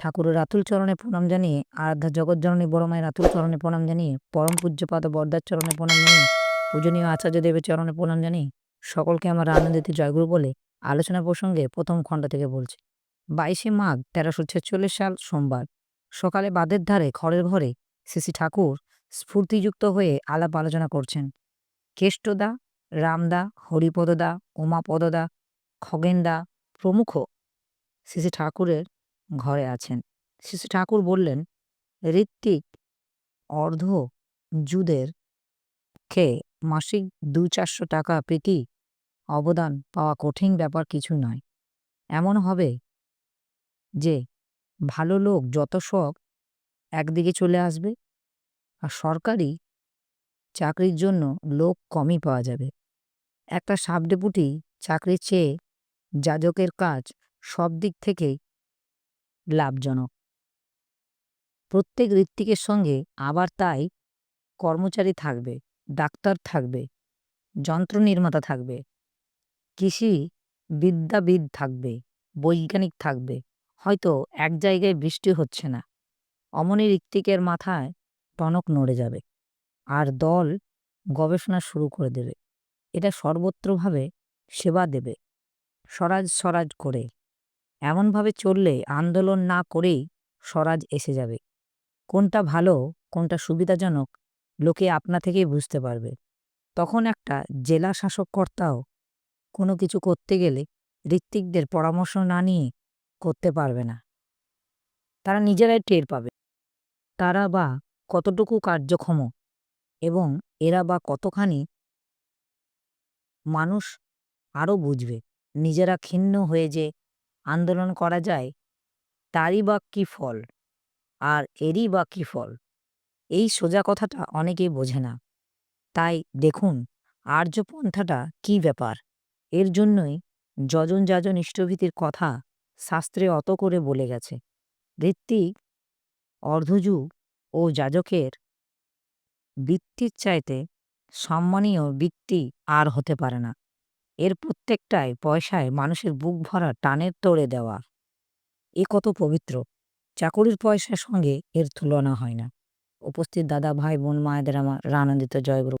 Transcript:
ঠাকুরের রাতুল চরণে প্রণাম জানিয়ে, আরাধ্যা জগৎজননী বড় মায়ের রাতুল চরণে প্রণাম জানিয়ে, পরম পূজ্যপাদ বরদার চরণে প্রণাম জানিয়ে, পূজনীয় আচার্য দেবের চরণে প্রণাম জানিয়ে সকলকে আমার আনন্দিত জয়গুরু বলে আলোচনা প্রসঙ্গে প্রথম খণ্ড থেকে বলছি। বাইশে মাঘ তেরোশো ছেচল্লিশ সাল সোমবার। সকালে বাদের ধারে খড়ের ঘরে শ্রী ঠাকুর স্ফূর্তিযুক্ত হয়ে আলাপ আলোচনা করছেন। কেষ্টদা, রামদা, হরিপদদা, উমাপদদা, খগেনদা প্রমুখ শ্রী ঠাকুরের ঘরে আছেন। শ্রী ঠাকুর বললেন, ঋত্বিক, অর্ধ জুদের খেয়ে মাসিক দু চারশো টাকা প্রীতি অবদান পাওয়া কঠিন ব্যাপার কিছু নয়। এমন হবে যে ভালো লোক যত সব একদিকে চলে আসবে আর সরকারি চাকরির জন্য লোক কমই পাওয়া যাবে। একটা সাবডেপুটি চাকরির চেয়ে যাজকের কাজ সব দিক থেকেই লাভজনক। প্রত্যেক ঋত্বিকের সঙ্গে আবার তাই কর্মচারী থাকবে, ডাক্তার থাকবে, যন্ত্র নির্মাতা থাকবে, কৃষি বিদ্যাবিদ থাকবে, বৈজ্ঞানিক থাকবে। হয়তো এক জায়গায় বৃষ্টি হচ্ছে না, অমনি ঋত্বিকের মাথায় টনক নড়ে যাবে আর দল গবেষণা শুরু করে দেবে। এটা সর্বত্রভাবে সেবা দেবে, স্বরাজ স্বরাজ করে। এমনভাবে চললে আন্দোলন না করেই স্বরাজ এসে যাবে। কোনটা ভালো, কোনটা সুবিধাজনক, লোকে আপনা থেকেই বুঝতে পারবে। তখন একটা জেলা শাসককর্তাও কোনো কিছু করতে গেলে ঋত্বিকদের পরামর্শ না নিয়ে করতে পারবে না। তারা নিজেরাই টের পাবে। তারা বা কতটুকু কার্যক্ষম এবং এরা বা কতখানি মানুষ আরও বুঝবে। নিজেরা ক্ষিণ্ণ হয়ে যে আন্দোলন করা যায়, তারই বা কী ফল? আর এরই বা কী ফল? এই সোজা কথাটা অনেকে বোঝে না। তাই দেখুন আর্যপন্থাটা কী ব্যাপার? এর জন্যই যজন যাজন ইষ্টভীতির কথা শাস্ত্রে অত করে বলে গেছে। ঋত্বিক অর্ধযুগ ও যাজকের বৃত্তির চাইতে সম্মানীয় বৃত্তি আর হতে পারে না। এর প্রত্যেকটায় পয়সায় মানুষের বুক ভরা টানের তোড়ে দেওয়া। এ কত পবিত্র। চাকরির পয়সার সঙ্গে এর তুলনা হয় না। উপস্থিত দাদা, ভাই, বোন, মায়েদের আমার আনন্দিত জয়গুরু